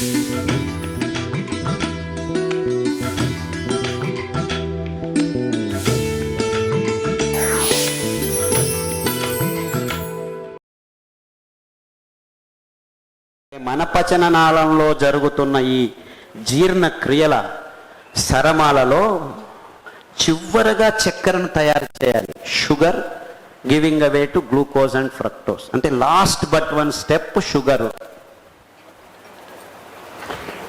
మన పచననాళంలో జరుగుతున్న ఈ జీర్ణక్రియల సరమాలలో చివరగా చక్కెరను తయారు చేయాలి. Sugar giving away to glucose and fructose అంటే last but one step sugar.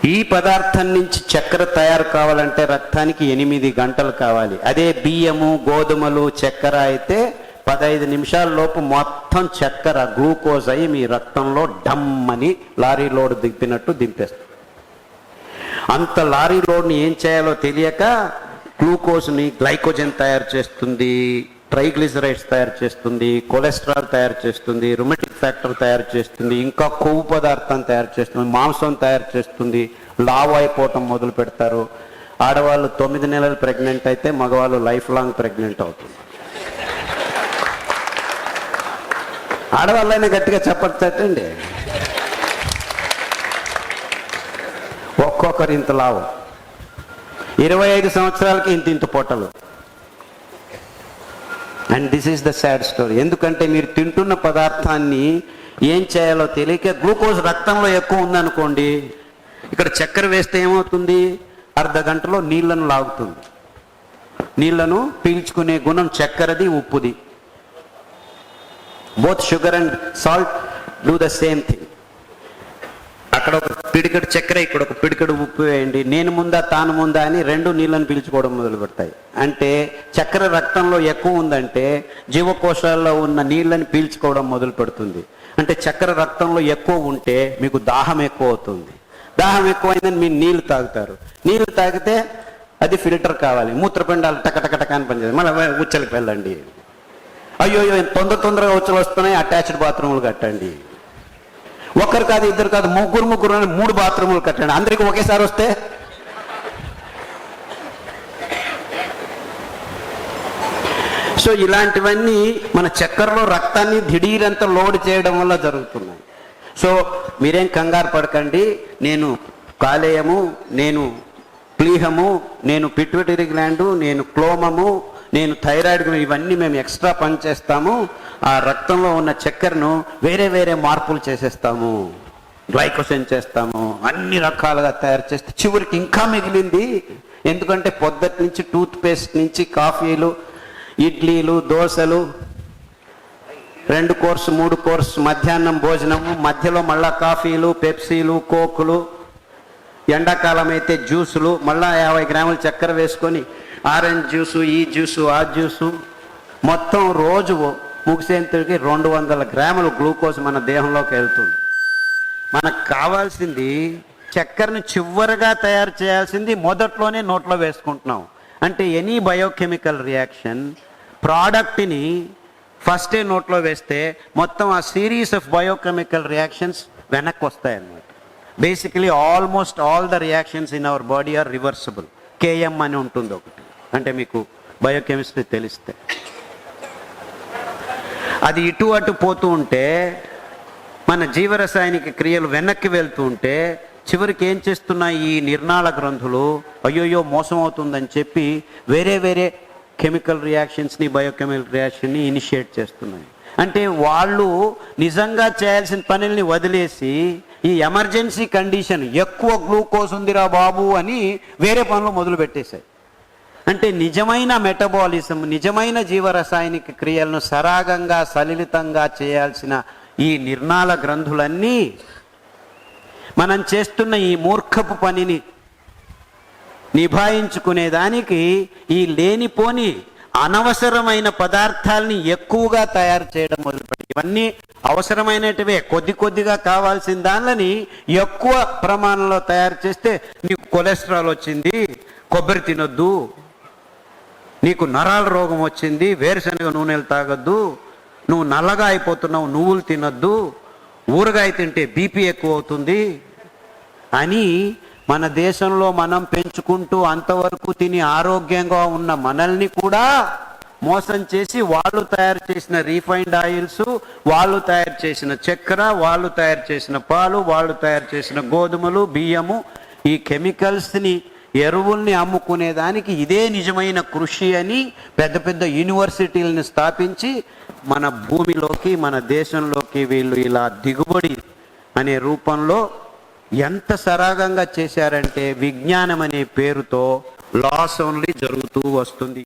ఈ పదార్థం నుంచి చక్కెర తయారు కావాలంటే రక్తానికి ఎనిమిది గంటలు కావాలి. అదే బియ్యము గోధుమలు చక్కెర అయితే పదహైదు నిమిషాల లోపు మొత్తం చక్కెర గ్లూకోజ్ అయ్యి మీ రక్తంలో డమ్మని లారీ లోడ్ దింపినట్టు దింపేస్తుంది. అంత లారీ లోడ్ని ఏం చేయాలో తెలియక గ్లూకోజ్ని గ్లైకోజన్ తయారు చేస్తుంది. ట్రైగ్లిజరైడ్స్ తయారు చేస్తుంది కొలెస్ట్రాల్ తయారు చేస్తుంది రుమెటిక్ ఫ్యాక్టర్ తయారు చేస్తుంది ఇంకా కొవ్వు పదార్థం తయారు చేస్తుంది మాంసం తయారు చేస్తుంది లావ్ అయిపోవటం మొదలు పెడతారు. ఆడవాళ్ళు తొమ్మిది నెలలు ప్రెగ్నెంట్ అయితే మగవాళ్ళు లైఫ్ లాంగ్ ప్రెగ్నెంట్ అవుతుంది. ఆడవాళ్ళైనా గట్టిగా చెప్పచ్చండి ఒక్కొక్కరు ఇంత లావు. ఇరవై ఐదు సంవత్సరాలకి ఇంత ఇంత పొట్టలు and this is the sad story ఎందుకంటే మీరు తింటున్న పదార్థాన్ని ఏం చేయాలో తెలియక గ్లూకోజ్ రక్తంలో ఎక్కువ ఉందనుకోండి ఇక్కడ చక్కెర వేస్తే ఏమవుతుంది? అర్ధ గంటలో నీళ్ళను లాగుతుంది. నీళ్ళను పీల్చుకునే గుణం చక్కెరది ఉప్పుది. Both sugar and salt do the same thing అక్కడ ఒక పిడికడు చక్కెర ఇక్కడ ఒక పిడికడు ఉప్పు వేయండి. నేను ముందా తాను ముందా అని రెండు నీళ్ళని పీల్చుకోవడం మొదలు పెడతాయి. అంటే చక్కెర రక్తంలో ఎక్కువ ఉందంటే జీవకోశాల్లో ఉన్న నీళ్ళని పీల్చుకోవడం మొదలు పెడుతుంది. అంటే చక్కెర రక్తంలో ఎక్కువ ఉంటే మీకు దాహం ఎక్కువ అవుతుంది. దాహం ఎక్కువైందని మీరు నీళ్ళు తాగుతారు. నీళ్ళు తాగితే అది ఫిల్టర్ కావాలి. మూత్రపిండాలు టకటకటక అని పనిచేది మళ్ళీ ఉచ్చలకు వెళ్ళండి. అయ్యో అయ్యో తొందర తొందరగా ఉచ్చలు వస్తున్నాయి. అటాచ్డ్ బాత్రూములు కట్టండి. ఒకరు కాదు ఇద్దరు కాదు ముగ్గురు ముగ్గురు అని మూడు బాత్రూములు కట్టండి. అందరికీ ఒకేసారి వస్తే? సో ఇలాంటివన్నీ మన చక్కెరలో రక్తాన్ని దిఢీరంతా లోడ్ చేయడం వల్ల జరుగుతున్నాయి. సో మీరేం కంగారు పడకండి. నేను కాలేయము నేను ప్లీహము నేను పిట్యూటరీ గ్లాండు నేను క్లోమము నేను థైరాయిడ్ ఇవన్నీ మేము ఎక్స్ట్రా పని చేస్తాము ఆ రక్తంలో ఉన్న చక్కెరను వేరే వేరే మార్పులు చేసేస్తాము. గ్లైకోసెన్ చేస్తాము. అన్ని రకాలుగా తయారు చేస్తే చివరికి ఇంకా మిగిలింది. ఎందుకంటే పొద్దుటి నుంచి టూత్ పేస్ట్ నుంచి కాఫీలు ఇడ్లీలు దోశలు రెండు కోర్సు మూడు కోర్సు మధ్యాహ్నం భోజనము మధ్యలో మళ్ళా కాఫీలు పెప్సీలు కోకులు ఎండాకాలం అయితే జ్యూసులు మళ్ళా యాభై గ్రాముల చక్కెర వేసుకొని ఆరెంజ్ జ్యూసు ఈ జ్యూసు ఆ జ్యూసు. మొత్తం రోజు ముగిసేంతకి రెండు వందల గ్రాములు గ్లూకోజ్ మన దేహంలోకి వెళ్తుంది. మనకు కావాల్సింది చక్కెరను చివరిగా తయారు చేయాల్సింది మొదట్లోనే నోట్లో వేసుకుంటున్నాం. అంటే ఎనీ బయోకెమికల్ రియాక్షన్ ప్రోడక్ట్ని ఫస్టే నోట్లో వేస్తే మొత్తం ఆ సిరీస్ ఆఫ్ బయోకెమికల్ రియాక్షన్స్ వెనక్కి వస్తాయన్నమాట basically almost all the reactions in our body are reversible. KM అని ఉంటుంది ఒకటి. అంటే మీకు బయోకెమిస్ట్రీ తెలిస్తే. అది ఇటు అటు పోతూ ఉంటే మన జీవరసాయనిక క్రియలు వెనక్కి వెళ్తూ ఉంటే చివరికి ఏం చేస్తున్నాయి ఈ నిర్ణాళ గ్రంథులు? అయ్యోయ్యో మోసం అవుతుందని చెప్పి వేరే వేరే కెమికల్ రియాక్షన్స్ని బయోకెమికల్ రియాక్షన్ని ఇనిషియేట్ చేస్తున్నాయి. అంటే వాళ్ళు నిజంగా చేయాల్సిన పనుల్ని వదిలేసి ఈ ఎమర్జెన్సీ కండిషన్ ఎక్కువ గ్లూకోజ్ ఉందిరా బాబు అని వేరే పనులు మొదలు పెట్టేశాయి అంటే నిజమైన మెటబాలిజం నిజమైన జీవరసాయనిక క్రియలను సరాగంగా సలిలితంగా చేయాల్సిన ఈ నిర్ణాల గ్రంథులన్నీ మనం చేస్తున్న ఈ మూర్ఖపు పనిని నిభాయించుకునేదానికి ఈ లేనిపోని అనవసరమైన పదార్థాలని ఎక్కువగా తయారు చేయడం మొదలుపెట్టి ఇవన్నీ అవసరమైనటివే. కొద్ది కొద్దిగా కావాల్సిన దానిని ఎక్కువ ప్రమాణంలో తయారు చేస్తే నీకు కొలెస్ట్రాల్ వచ్చింది కొబ్బరి తినొద్దు నీకు నరాల రోగం వచ్చింది వేరుశనగ నూనెలు తాగొద్దు నువ్వు నల్లగా అయిపోతున్నావు నువ్వులు తినొద్దు ఊరగాయ తింటే బీపీ ఎక్కువ అవుతుంది అని మన దేశంలో మనం పెంచుకుంటూ అంతవరకు తిని ఆరోగ్యంగా ఉన్న మనల్ని కూడా మోసం చేసి వాళ్ళు తయారు చేసిన రీఫైండ్ ఆయిల్స్ వాళ్ళు తయారు చేసిన చక్కెర వాళ్ళు తయారు చేసిన పాలు వాళ్ళు తయారు చేసిన గోధుమలు బియ్యము ఈ కెమికల్స్ని ఎరువుల్ని అమ్ముకునేదానికి ఇదే నిజమైన కృషి అని పెద్ద పెద్ద యూనివర్సిటీలను స్థాపించి మన భూమిలోకి మన దేశంలోకి వీళ్ళు ఇలా దిగుబడి అనే రూపంలో ఎంత సరాగంగా చేశారంటే విజ్ఞానం అనే పేరుతో లాస్ ఓన్లీ జరుగుతూ వస్తుంది.